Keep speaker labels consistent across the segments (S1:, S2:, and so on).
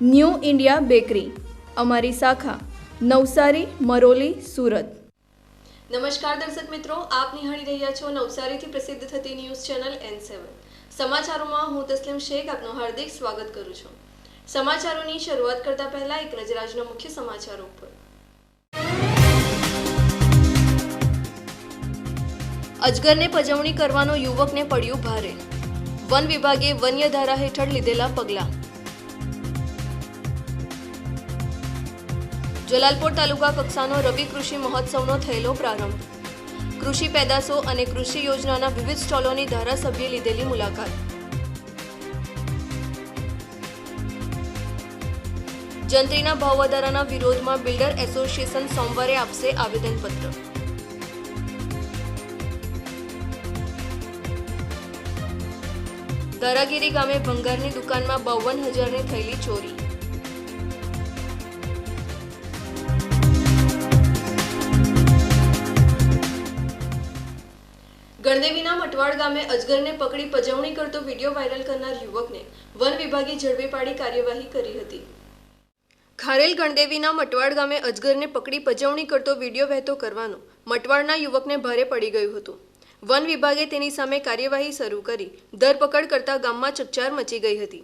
S1: new India bakery, અમારી શાખા, નવસારી, મરોલી, સુરત. નમસ્કાર દર્શક મિત્રો, આપ નિહાળી રહ્યા છો નવસારીથી પ્રસિદ્ધ થતી ન્યૂઝ ચેનલ એન સેવન સમાચારોમાં હું તસ્લીમ શેખ, આપનું હાર્દિક સ્વાગત કરું છું. સમાચારોની શરૂઆત કરતા પહેલા એક નજર આજના મુખ્ય સમાચારો ઉપર. અજગરને પજવણી કરવાનો યુવકને પડ્યું ભારે. વન વિભાગે વન્ય ધારા હેઠળ લીધેલા પગલાં. જલાલપોર તાલુકા કક્ષાનો રવિ કૃષિ મહોત્સવનો થયેલો પ્રારંભ. કૃષિ પેદાશો અને કૃષિ યોજનાના વિવિધ સ્ટોલોની ધારાસભ્યે લીધેલી મુલાકાત. જંત્રીના ભાવ વધારાના વિરોધમાં બિલ્ડર એસોસિએશન સોમવારે આપશે આવેદનપત્ર. દારાગીરી ગામે ભંગારની દુકાનમાં બાવન હજારની થયેલી ચોરી. ગણદેવીના મટવાડ ગામે અજગરને પકડી પજવણી કરતો વીડિયો વાયરલ કરનાર યુવકને વન વિભાગે ઝડપી પાડી કાર્યવાહી કરી હતી. ખારેલ ગણદેવીના મટવાડ ગામે અજગરને પકડી પજવણી કરતો વીડિયો વહેતો કરવાનો મટવાડના યુવકને ભારે પડી ગયું હતું. વન વિભાગે તેની સામે કાર્યવાહી શરૂ કરી ધરપકડ કરતા ગામમાં ચકચાર મચી ગઈ હતી.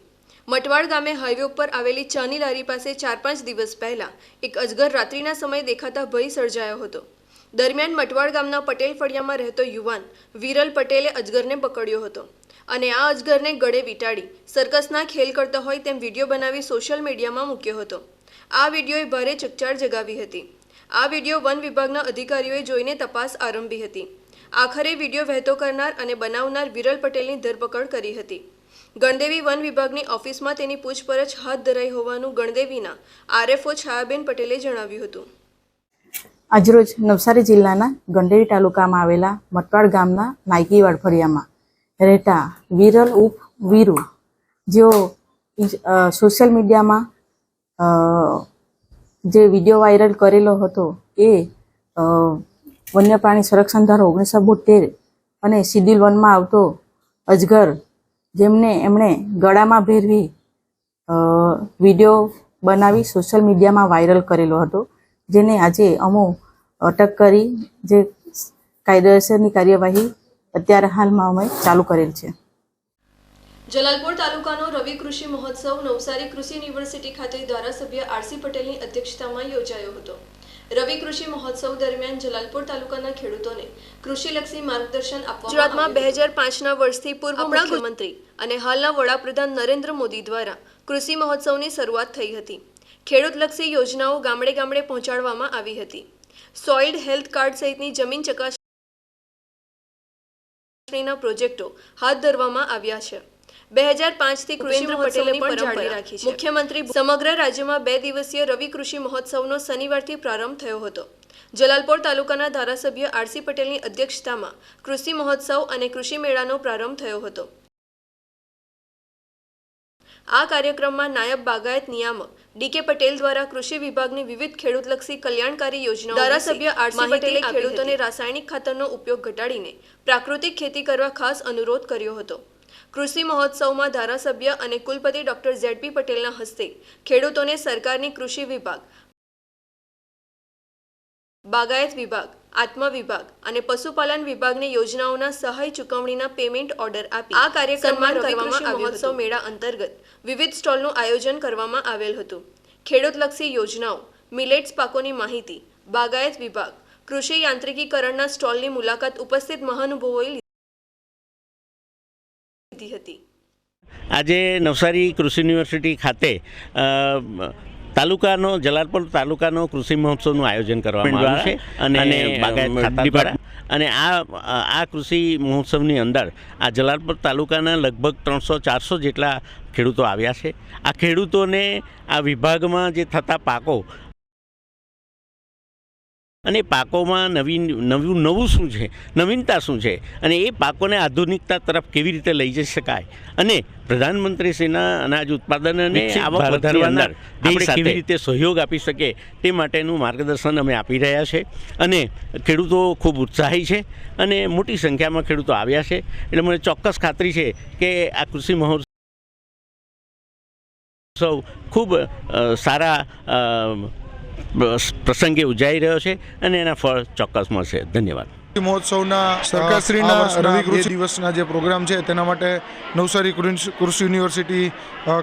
S1: મટવાડ ગામે હાઈવે ઉપર આવેલી ચાની લારી પાસે ચાર પાંચ દિવસ પહેલા એક અજગર રાત્રિના સમયે દેખાતા ભય સર્જાયો હતો. દરમિયાન મટવાડ ગામના પટેલ ફળિયામાં રહેતો યુવાન વિરલ પટેલે અજગરને પકડ્યો હતો અને આ અજગરને ગળે વીંટાળી સર્કસના ખેલ કરતો હોય તેમ વીડિયો બનાવી સોશિયલ મીડિયામાં મૂક્યો હતો. આ વિડીયોએ ભારે ચકચાર જગાવી હતી. આ વીડિયો વન વિભાગના અધિકારીઓએ જોઈને તપાસ આરંભી હતી. આખરે વીડિયો વહેતો કરનાર અને બનાવનાર વિરલ પટેલની ધરપકડ કરી હતી. ગણદેવી વન વિભાગની ઓફિસમાં તેની પૂછપરછ હાથ ધરાઈ હોવાનું ગણદેવીના આરએફઓ છાયાબેન પટેલે જણાવ્યું હતું.
S2: આજરોજ નવસારી જિલ્લાના ગંડેરી તાલુકામાં આવેલા મટવાડ ગામના નાયકીવાડ ફળિયામાં રહેતા વિરલ ઉપ વીરુ, જેઓ સોશિયલ મીડિયામાં જે વીડિયો વાયરલ કરેલો હતો એ વન્ય પ્રાણી સંરક્ષણ ધારો ઓગણીસો બોતેર અને શિડ્યુલ વનમાં આવતો અજગર, જેમને એમણે ગળામાં ભેરવી વીડિયો બનાવી સોશિયલ મીડિયામાં વાયરલ કરેલો હતો. જેને આજે અમો અટક કરી જે કાયદેસરની કાર્યવાહી અત્યારે હાલમાં અમે ચાલુ કરેલ છે.
S1: જલાલપોર તાલુકાનો રવિ કૃષિ મહોત્સવ નવસારી કૃષિ યુનિવર્સિટી ખાતે ધારાસભ્ય આરસી પટેલની અધ્યક્ષતામાં યોજાયો હતો. રવિ કૃષિ મહોત્સવ દરમિયાન જલાલપોર તાલુકાના ખેડૂતોને કૃષિલક્ષી માર્ગદર્શન આપવા ગુજરાતમાં બે હજાર પાંચના વર્ષથી પૂર્વ મુખ્યમંત્રી અને હાલના વડાપ્રધાન નરેન્દ્ર મોદી દ્વારા કૃષિ મહોત્સવની શરૂઆત થઈ હતી. ખેડૂતલક્ષી યોજનાઓ ગામડે ગામડે પહોંચાડવામાં આવી હતી. સોઇલ્ડ હેલ્થ કાર્ડ સહિતની જમીન ચકાસણીના પ્રોજેક્ટો હાથ ધરવામાં આવ્યા છે. બે હજાર પાંચથી કૃષિ પટેલે પણ જાળવી રાખી છે. મુખ્યમંત્રી સમગ્ર રાજ્યમાં બે દિવસીય રવિ કૃષિ મહોત્સવનો શનિવારથી પ્રારંભ થયો હતો. જલાલપોર તાલુકાના ધારાસભ્ય આરસી પટેલની અધ્યક્ષતામાં કૃષિ મહોત્સવ અને કૃષિ મેળાનો પ્રારંભ થયો હતો. આ કાર્યક્રમમાં નાયબ બાગાયત નિયામક ડીકે પટેલ દ્વારા કૃષિ વિભાગની વિવિધ ખેડૂતલક્ષી કલ્યાણકારી યોજનાઓ ધારાસભ્ય આરસી પટેલે ખેડૂતોને રાસાયણિક ખાતરનો ઉપયોગ ઘટાડીને પ્રાકૃતિક ખેતી કરવા ખાસ અનુરોધ કર્યો હતો. કૃષિ મહોત્સવમાં ધારાસભ્ય અને કુલપતિ ડોક્ટર ઝેડપી પટેલના હસ્તે ખેડૂતોને સરકારની કૃષિ વિભાગ બાગાયત વિભાગ આત્મા વિભાગ અને પશુપાલન વિભાગને યોજનાઓના સહાય ચૂકવણીના પેમેન્ટ ઓર્ડર આપી. આ કાર્યક્રમમાં કરવામાં મહોત્સવ મેળા અંતર્ગત વિવિધ સ્ટોલનું આયોજન કરવામાં આવેલ હતું. ખેડૂતલક્ષી યોજનાઓ મિલેટ્સ પાકોની માહિતી બાગાયત વિભાગ કૃષિ યાંત્રિકીકરણના સ્ટોલની મુલાકાત ઉપસ્થિત મહાનુભાવોએ લીધી હતી.
S3: આજે નવસારી કૃષિ યુનિવર્સિટી ખાતે તાલુકાનો જલાલપોર તાલુકાનો કૃષિ મહોત્સવનું આયોજન કરવામાં આવ્યું છે અને બાગાયત દ્વારા. અને આ આ કૃષિ મહોત્સવની અંદર આ જલાલપોર તાલુકાના લગભગ ત્રણસો ચારસો જેટલા ખેડૂતો આવ્યા છે. આ ખેડૂતોને આ વિભાગમાં જે થતા પાકો અને પાકોમાં નવીન નવું નવું શું છે? નવીનતા શું છે? અને એ પાકોને આધુનિકતા તરફ કેવી રીતે લઈ જઈ શકાય? અને પ્રધાનમંત્રીશ્રીના અનાજ ઉત્પાદન અને આવક વધારવાના આપણે કેવી રીતે સહયોગ આપી શકે તે માટેનું માર્ગદર્શન અમે આપી રહ્યા છે. અને ખેડૂતો ખૂબ ઉત્સાહી છે અને મોટી સંખ્યામાં ખેડૂતો આવ્યા છે. એટલે મને ચોક્કસ ખાતરી છે કે આ કૃષિ મહોત્સવ સૌ ખૂબ સારા પ્રસંગે ઉજાઈ રહ્યો છે અને એના ફળ ચોક્કસ મળશે. ધન્યવાદ.
S4: મહોત્સવના
S5: સરકારશ્રીના
S4: આ
S5: રવિ કૃષિ-
S4: દિવસના જે પ્રોગ્રામ છે તેના માટે નવસારી કૃષિ કૃષિ યુનિવર્સિટી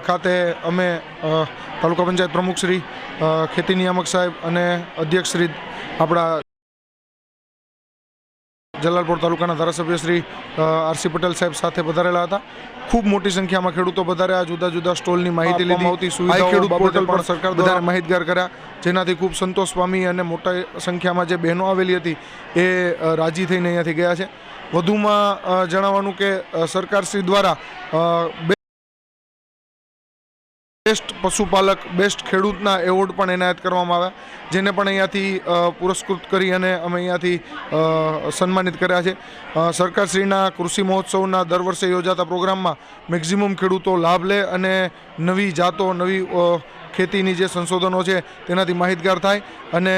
S4: ખાતે અમે તાલુકા પંચાયત પ્રમુખ શ્રી ખેતી નિયામક સાહેબ અને અધ્યક્ષ શ્રી આપણા જલાલપોર તાલુકાના ધારાસભ્ય શ્રી આરસી પટેલ સાહેબ સાથે પધારેલા હતા. ખૂબ મોટી સંખ્યામાં ખેડૂતો પધાર્યા. જુદા જુદા સ્ટોલની માહિતી લીધી. આવતી સુવિધા ખેડૂત પોર્ટલ પર સરકાર દ્વારા માહિતગાર કર્યા. જેનાથી ખૂબ સંતોષ પામી અને મોટા સંખ્યામાં જે બહેનો આવેલી હતી એ રાજી થઈને અહીંયાથી ગયા છે. વધુમાં જણાવવાનું કે સરકારશ્રી દ્વારા બે- બેસ્ટ પશુપાલક બેસ્ટ ખેડૂતના એવોર્ડ પણ એનાયત કરવામાં આવ્યા, જેને પણ અહીંયાથી પુરસ્કૃત કરી અને અમે અહીંયાથી સન્માનિત કર્યા છે. સરકારશ્રીના કૃષિ મહોત્સવના દર વર્ષે યોજાતા પ્રોગ્રામમાં મેક્ઝિમમ ખેડૂતો લાભ લે અને નવી જાતો, નવી ખેતીની જે સંશોધનો છે તેનાથી માહિતગાર થાય અને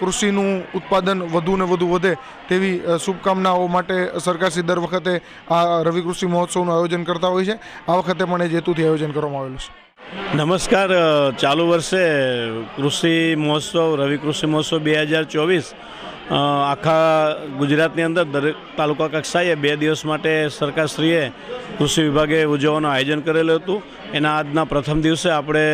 S4: કૃષિનું ઉત્પાદન વધુ ને વધુ વધે તેવી શુભકામનાઓ માટે સરકારશ્રી દર વખતે આ રવિ કૃષિ મહોત્સવનું આયોજન કરતા હોય છે. આ વખતે પણ એ જેતુથી આયોજન કરવામાં આવેલું છે.
S6: નમસ્કાર ચાલુ વર્ષે કૃષિ મહોત્સવ, રવિ કૃષિ મહોત્સવ બે હજાર ચોવીસ આખા ગુજરાતની અંદર દરેક તાલુકા કક્ષાએ બે દિવસ માટે સરકારશ્રીએ કૃષિ વિભાગે ઉજવવાનું આયોજન કરેલું હતું. એના આજના પ્રથમ દિવસે આપણે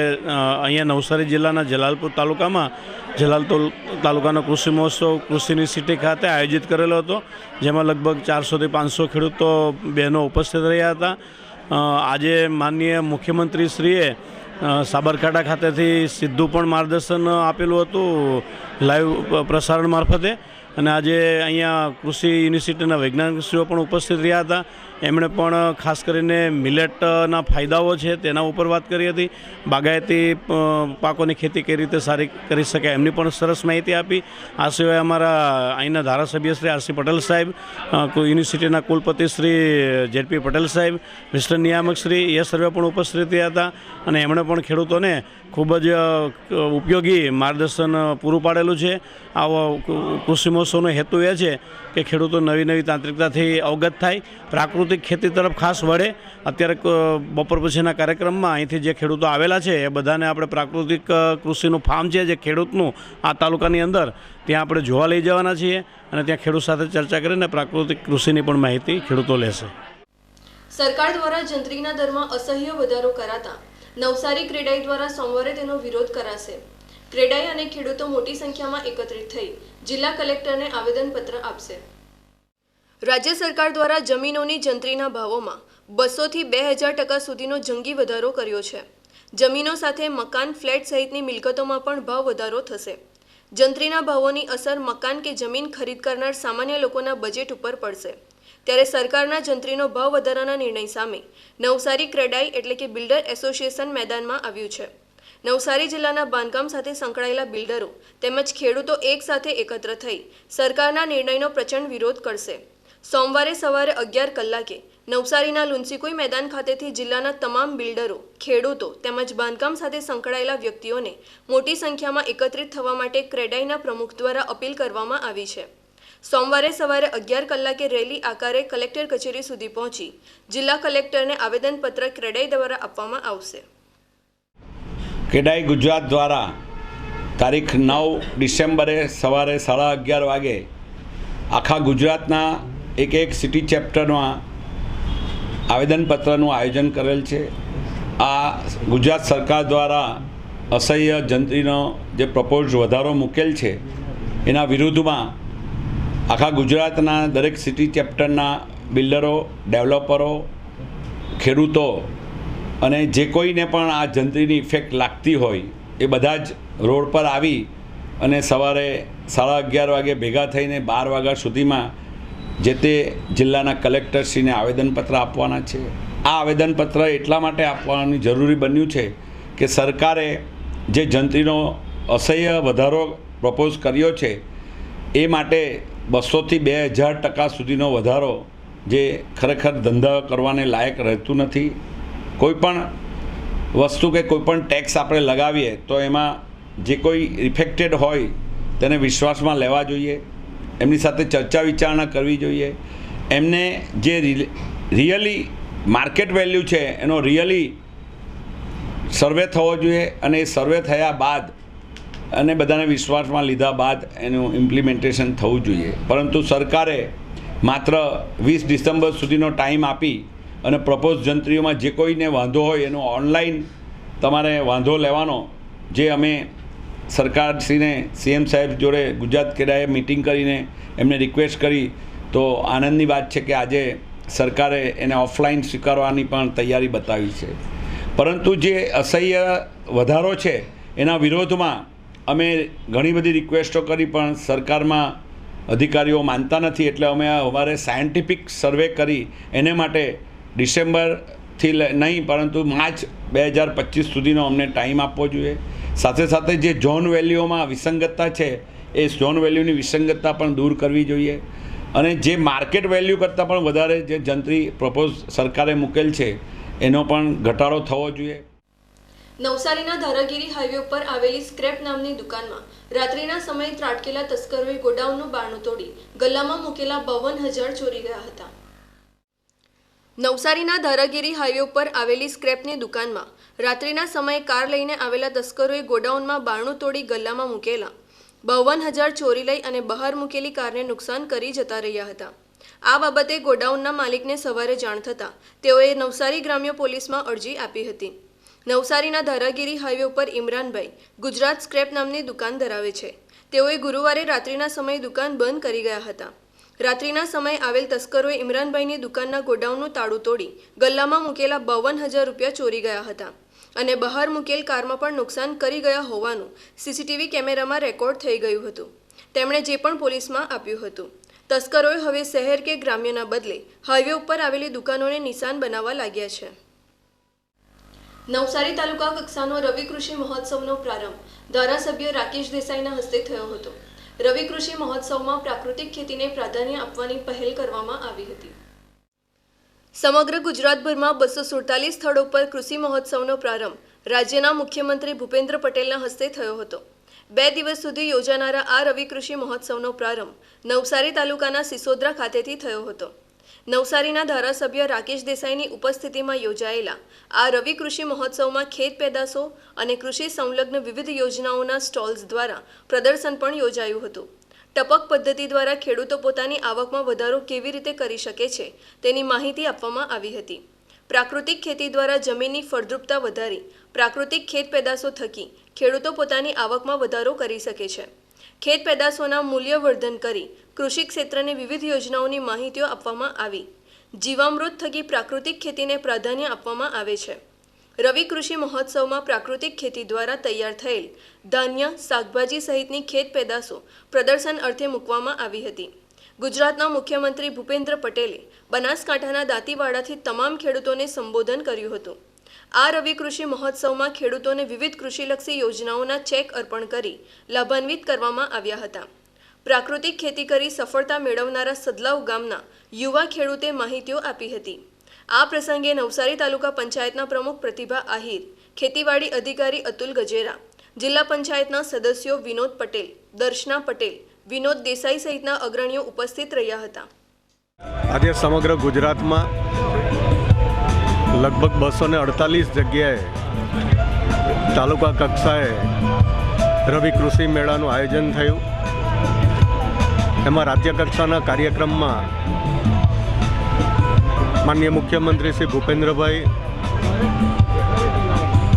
S6: અહીંયા નવસારી જિલ્લાના જલાલપુર તાલુકામાં જલાલપુર તાલુકાનો કૃષિ મહોત્સવ કૃષિની સિટી ખાતે આયોજિત કરેલો હતો, જેમાં લગભગ ચારસોથી પાંચસો ખેડૂતો બહેનો ઉપસ્થિત રહ્યા હતા. આજે માનનીય મુખ્યમંત્રીશ્રીએ સાબરકાંઠા ખાતેથી સીધું પણ માર્ગદર્શન આપેલું હતું લાઈવ પ્રસારણ મારફતે. અને આજે અહીંયા કૃષિ યુનિવર્સિટીના વૈજ્ઞાનિકશ્રીઓ પણ ઉપસ્થિત રહ્યા હતા. એમણે પણ ખાસ કરીને મિલેટના ફાયદાઓ છે તેના ઉપર વાત કરી હતી. બાગાયતી પાકોની ખેતી કઈ રીતે સારી કરી શકાય એમની પણ સરસ માહિતી આપી. આ સિવાય અમારા અહીંના ધારાસભ્ય શ્રી આરસી પટેલ સાહેબ યુનિવર્સિટીના કુલપતિ શ્રી જેડપી પટેલ સાહેબ, મિસ્ટર નિયામક શ્રી, એ સર્વે પણ ઉપસ્થિત રહ્યા હતા. અને એમણે પણ ખેડૂતોને ખૂબ જ ઉપયોગી માર્ગદર્શન પૂરું પાડેલું છે. આવો કૃષિ મહોત્સવનો હેતુ એ છે કે ખેડૂતો નવી નવી તાંત્રિકતાથી અવગત થાય. પ્રાકૃતિક ખેતી તરફ ખાસ વળે. અત્યારે બપોર પછીના કાર્યક્રમમાં અહીંથી જે ખેડૂતો આવેલા છે એ બધાને આપણે પ્રાકૃતિક કૃષિનું ફાર્મ છે જે ખેડૂતનું આ તાલુકાની અંદર, ત્યાં આપણે જોવા લઈ જવાના છીએ અને ત્યાં ખેડૂત સાથે ચર્ચા કરીને પ્રાકૃતિક કૃષિની પણ માહિતી ખેડૂતો લેશે.
S1: સરકાર દ્વારા જંત્રીના દરમાં અસહ્ય વધારો કરાતા નવસારી ક્રેડાઈ દ્વારા સોમવારે તેનો વિરોધ કરાશે. ક્રેડાઈ અને ખેડૂતો મોટી સંખ્યામાં એકત્રિત થઈ જિલ્લા કલેક્ટરને આવેદનપત્ર આપશે. રાજ્ય સરકાર દ્વારા જમીનોની જંત્રીના ભાવોમાં બસોથી બે હજાર ટકા સુધીનો જંગી વધારો કર્યો છે. જમીનો સાથે મકાન, ફ્લેટ સહિતની મિલકતોમાં પણ ભાવ વધારો થશે. જંત્રીના ભાવોની અસર મકાન કે જમીન ખરીદ કરનાર સામાન્ય લોકોના બજેટ ઉપર પડશે. ત્યારે સરકારના જંત્રીનો ભાવ વધારાના નિર્ણય સામે નવસારી ક્રેડાઈ એટલે કે બિલ્ડર એસોસિએશન મેદાનમાં આવ્યું છે. નવસારી જિલ્લાના બાંધકામ સાથે સંકળાયેલા બિલ્ડરો તેમજ ખેડૂતો એક સાથે એકત્ર થઈ સરકારના નિર્ણયનો પ્રચંડ વિરોધ કરશે. સોમવારે સવારે અગિયાર કલાકે નવસારીના લુન્સીકુઈ મેદાન ખાતેથી જિલ્લાના તમામ બિલ્ડરો, ખેડૂતો તેમજ બાંધકામ સાથે સંકળાયેલા વ્યક્તિઓને મોટી સંખ્યામાં એકત્રિત થવા માટે ક્રેડાઈના પ્રમુખ દ્વારા અપીલ કરવામાં આવી છે. સોમવારે સવારે અગિયાર કલાકે રેલી આકારે કલેક્ટર કચેરી સુધી પહોંચી જિલ્લા કલેક્ટરને આવેદનપત્ર ક્રેડાઈ દ્વારા આપવામાં આવશે.
S7: ક્રેડાઈ ગુજરાત દ્વારા
S5: તારીખ નવ ડિસેમ્બરે સવારે સાડા અગિયાર વાગે આખા ગુજરાતના એક એક સિટી ચેપ્ટરમાં આવેદનપત્રનું આયોજન કરેલ છે. આ ગુજરાત સરકાર દ્વારા અસહ્ય જંત્રીનો જે પ્રપોઝ વધારો મૂકેલ છે, એના વિરુદ્ધમાં આખા ગુજરાતના દરેક સિટી ચેપ્ટરના બિલ્ડરો ડેવલપરો ખેડૂતો અને જે કોઈને પણ આ જંત્રીની ઇફેક્ટ લાગતી હોય, એ બધા જ રોડ પર આવી અને સવારે સાડા અગિયાર વાગે ભેગા થઈને બાર વાગ્યા સુધીમાં જે તે જિલ્લાના કલેક્ટરશ્રીને આવેદનપત્ર આપવાના છે. આ આવેદનપત્ર એટલા માટે આપવાની જરૂરી બન્યું છે કે સરકારે જે જંત્રીનો અસહ્ય વધારો પ્રપોઝ કર્યો છે, એ માટે બસોથી બે હજાર ટકા સુધીનો વધારો જે ખરેખર ધંધા કરવાને લાયક રહેતું નથી. કોઈ પણ વસ્તુ કે કોઈપણ ટેક્સ આપણે લગાવીએ તો એમાં જે કોઈ ઇફેક્ટેડ હોય તેને વિશ્વાસમાં લેવા જોઈએ. એમની સાથે ચર્ચા વિચારણા કરવી જોઈએ. એમને જે રિયલી માર્કેટ વેલ્યુ છે એનો રિયલી સર્વે થવો જોઈએ અને એ સર્વે થયા બાદ અને બધાને વિશ્વાસમાં લીધા બાદ એનું ઇમ્પ્લિમેન્ટેશન થવું જોઈએ. પરંતુ સરકારે માત્ર વીસ ડિસેમ્બર સુધીનો ટાઈમ આપી અને પ્રપોઝ જંત્રીઓમાં જે કોઈને વાંધો હોય એનો ઓનલાઈન તમારે વાંધો લેવાનો, જે અમે સરકારશ્રીને સીએમ સાહેબ જોડે ગુજરાત કેડાએ મિટિંગ કરીને એમને રિક્વેસ્ટ કરી, તો આનંદની વાત છે કે આજે સરકારે એને ઓફલાઈન સ્વીકારવાની પણ તૈયારી બતાવી છે. પરંતુ જે અસહ્ય વધારો છે એના વિરોધમાં અમે ઘણી બધી રિક્વેસ્ટો કરી, પણ સરકારમાં અધિકારીઓ માનતા નથી. એટલે અમે અમારે સાયન્ટિફિક સર્વે કરી. એને માટે ડિસેમ્બરથી નહીં, પરંતુ માર્ચ બે હજાર પચીસ સુધીનો અમને ટાઈમ આપવો જોઈએ. સાથે સાથે જે ઝોન વેલ્યુઓમાં વિસંગતતા છે, એ ઝોન વેલ્યુની વિસંગતતા પણ દૂર કરવી જોઈએ. અને જે માર્કેટ વેલ્યુ કરતાં પણ વધારે જે જંત્રી પ્રપોઝ સરકારે મૂકેલ છે, એનો પણ ઘટાડો થવો જોઈએ.
S1: નવસારીના ધારાગીરી હાઈવે ઉપર આવેલી સ્ક્રેપ નામની દુકાનમાં રાત્રિના સમયે ત્રાટકેલા તસ્કરોએ ગોડાઉનનું બારણું તોડી ગલ્લામાં મૂકેલા બાવન હજાર ચોરી ગયા હતા. નવસારીના ધારાગીરી હાઈવે ઉપર આવેલી સ્ક્રેપની દુકાનમાં રાત્રિના સમયે કાર લઈને આવેલા તસ્કરોએ ગોડાઉનમાં બારણું તોડી ગલ્લામાં મૂકેલા બાવન હજાર ચોરી લઈ અને બહાર મૂકેલી કારને નુકસાન કરી જતા રહ્યા હતા. આ બાબતે ગોડાઉનના માલિકને સવારે જાણ થતાં તેઓએ નવસારી ગ્રામ્ય પોલીસમાં અરજી આપી હતી. નવસારીના ધારાગીરી હાઈવે ઉપર ઇમરાનભાઈ ગુજરાત સ્ક્રેપ નામની દુકાન ધરાવે છે. તેઓએ ગુરુવારે રાત્રિના સમયે દુકાન બંધ કરી ગયા હતા. રાત્રિના સમયે આવેલ તસ્કરોએ ઇમરાનભાઈની દુકાનના ગોડાઉનનું તાળું તોડી ગલ્લામાં મૂકેલા બાવન હજાર રૂપિયા ચોરી ગયા હતા અને બહાર મૂકેલ કારમાં પણ નુકસાન કરી ગયા હોવાનું સીસીટીવી કેમેરામાં રેકોર્ડ થઈ ગયું હતું. તેમણે જે પણ પોલીસમાં આપ્યું હતું. તસ્કરોએ હવે શહેર કે ગ્રામ્યના બદલે હાઈવે ઉપર આવેલી દુકાનોને નિશાન બનાવવા લાગ્યા છે. નવસારી તાલુકા કક્ષાનો રવિ કૃષિ મહોત્સવનો પ્રારંભ. ધારાસભ્ય રાકેશ દેસાઈના હસ્તે થયો હતો. રવિ કૃષિ મહોત્સવમાં પ્રાકૃતિક ખેતીને પ્રાધાન્ય આપવાની પહેલ કરવામાં આવી હતી. સમગ્ર ગુજરાતભરમાં બસો સુડતાલીસ સ્થળો પર કૃષિ મહોત્સવનો પ્રારંભ રાજ્યના મુખ્યમંત્રી ભૂપેન્દ્ર પટેલના હસ્તે થયો હતો. બે દિવસ સુધી યોજાનારા આ રવિ કૃષિ મહોત્સવનો પ્રારંભ નવસારી તાલુકાના સિસોદરા ખાતેથી થયો હતો. નવસારીના ધારાસભ્ય રાકેશ દેસાઈની ઉપસ્થિતિમાં યોજાયેલા આ રવિ કૃષિ મહોત્સવમાં ખેત પેદાશો અને કૃષિ સંલગ્ન વિવિધ યોજનાઓના સ્ટોલ્સ દ્વારા પ્રદર્શન પણ યોજાયું હતું. ટપક પદ્ધતિ દ્વારા ખેડૂતો પોતાની આવકમાં વધારો કેવી રીતે કરી શકે છે તેની માહિતી આપવામાં આવી હતી. પ્રાકૃતિક ખેતી દ્વારા જમીનની ફળદ્રુપતા વધારી, પ્રાકૃતિક ખેત પેદાશો થકી ખેડૂતો પોતાની આવકમાં વધારો કરી શકે છે. ખેત પેદાશોના મૂલ્યવર્ધન કરી કૃષિ ક્ષેત્રને વિવિધ યોજનાઓની માહિતીઓ આપવામાં આવી. જીવામૃત થકી પ્રાકૃતિક ખેતીને પ્રાધાન્ય આપવામાં આવે છે. રવિ કૃષિ મહોત્સવમાં પ્રાકૃતિક ખેતી દ્વારા તૈયાર થયેલ ધાન્ય, શાકભાજી સહિતની ખેત પેદાશો પ્રદર્શન અર્થે મૂકવામાં આવી હતી. ગુજરાતના મુખ્યમંત્રી ભૂપેન્દ્ર પટેલે બનાસકાંઠાના દાંતીવાડાથી તમામ ખેડૂતોને સંબોધન કર્યું હતું. આ રવિ કૃષિ મહોત્સવમાં ખેડૂતોને વિવિધ કૃષિલક્ષી યોજનાઓના ચેક અર્પણ કરી લાભાન્વિત કરવામાં આવ્યા હતા. પ્રાકૃતિક ખેતી કરી સફળતા મેળવનારા સદલાવ ગામના યુવા ખેડૂતે માહિતીઓ આપી હતી. આ પ્રસંગે નવસારી તાલુકા પંચાયતના પ્રમુખ પ્રતિભા આહિર, ખેતીવાડી અધિકારી અતુલ ગજેરા, જિલ્લા પંચાયતના સદસ્યો વિનોદ પટેલ, દર્શના પટેલ, વિનોદ દેસાઈ સહિતના અગ્રણીઓ ઉપસ્થિત રહ્યા હતા.
S7: આજે સમગ્ર ગુજરાતમાં લગભગ બસો ને અડતાલીસ જગ્યાએ તાલુકા કક્ષાએ રવિ કૃષિ મેળાનું આયોજન થયું. એમાં રાજ્ય કક્ષાના કાર્યક્રમમાં માન્ય મુખ્યમંત્રી શ્રી ભૂપેન્દ્રભાઈ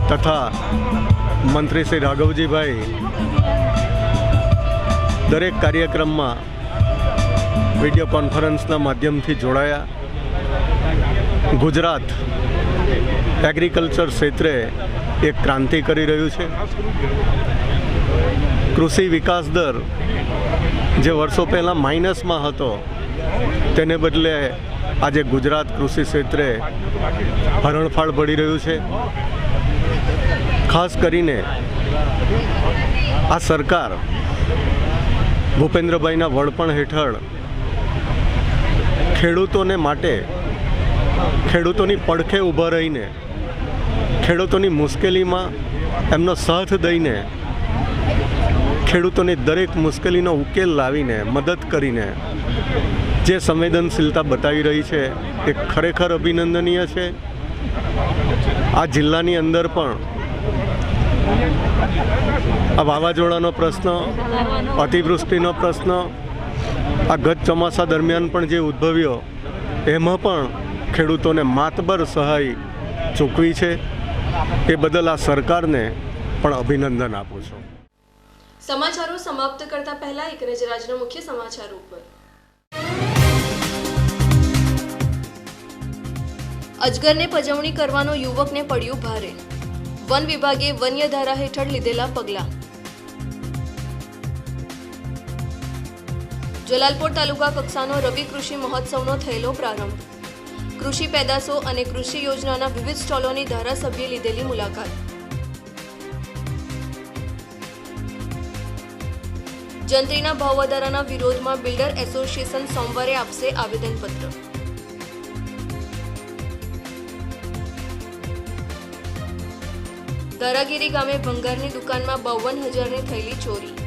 S7: તથા મંત્રી શ્રી રાઘવજીભાઈ દરેક કાર્યક્રમમાં વીડિયો કોન્ફરન્સના માધ્યમથી જોડાયા. ગુજરાત એગ્રીકલ્ચર ક્ષેત્રે એક ક્રાંતિ કરી રહ્યું છે. કૃષિ વિકાસ દર જે વર્ષો પહેલાં માઇનસમાં હતો, તેને બદલે આજે ગુજરાત કૃષિ ક્ષેત્રે હરણફાળ પડી રહ્યું છે. ખાસ કરીને આ સરકાર ભૂપેન્દ્રભાઈના વડપણ હેઠળ ખેડૂતોને માટે ખેડૂતોની પડખે ઊભા રહીને, ખેડૂતોની મુશ્કેલીમાં એમનો સાથ દઈને, ખેડૂતોની દરેક મુશ્કેલીનો ઉકેલ લાવીને, મદદ કરીને જે સંવેદનશીલતા બતાવી રહી છે એ ખરેખર અભિનંદનીય છે. આ જિલ્લાની અંદર પણ આ વાવાઝોડાનો પ્રશ્ન, અતિવૃષ્ટિનો પ્રશ્ન, આ ગત ચોમાસા દરમિયાન પણ જે ઉદ્ભવ્યો, એમાં પણ ખેડૂતોને માતબર સહાય ચૂકવી છે. એ બદલ આ સરકારને પણ અભિનંદન આપું છું.
S1: સમાચારો સમાપ્ત કરતા પહેલા એક નજર આજના મુખ્ય સમાચારો ઉપર. અજગરને પજવણી કરવાનો યુવકને પડ્યું ભારે. વન વિભાગે વન્ય ધારા હેઠળ લીધેલા પગલાં. જલાલપોર તાલુકા કક્ષાનો રવિ કૃષિ મહોત્સવનો થયેલો પ્રારંભ. કૃષિ પેદાશો અને કૃષિ યોજનાના વિવિધ સ્ટોલોની ધારાસભ્યે લીધેલી મુલાકાત. જંત્રીના ભાવ વધારાના વિરોધમાં બિલ્ડર એસોસિએશન સોમવારે આપશે આવેદનપત્ર. દારાગીરી ગામે ભંગારની દુકાનમાં બાવન હજારની થયેલી ચોરી.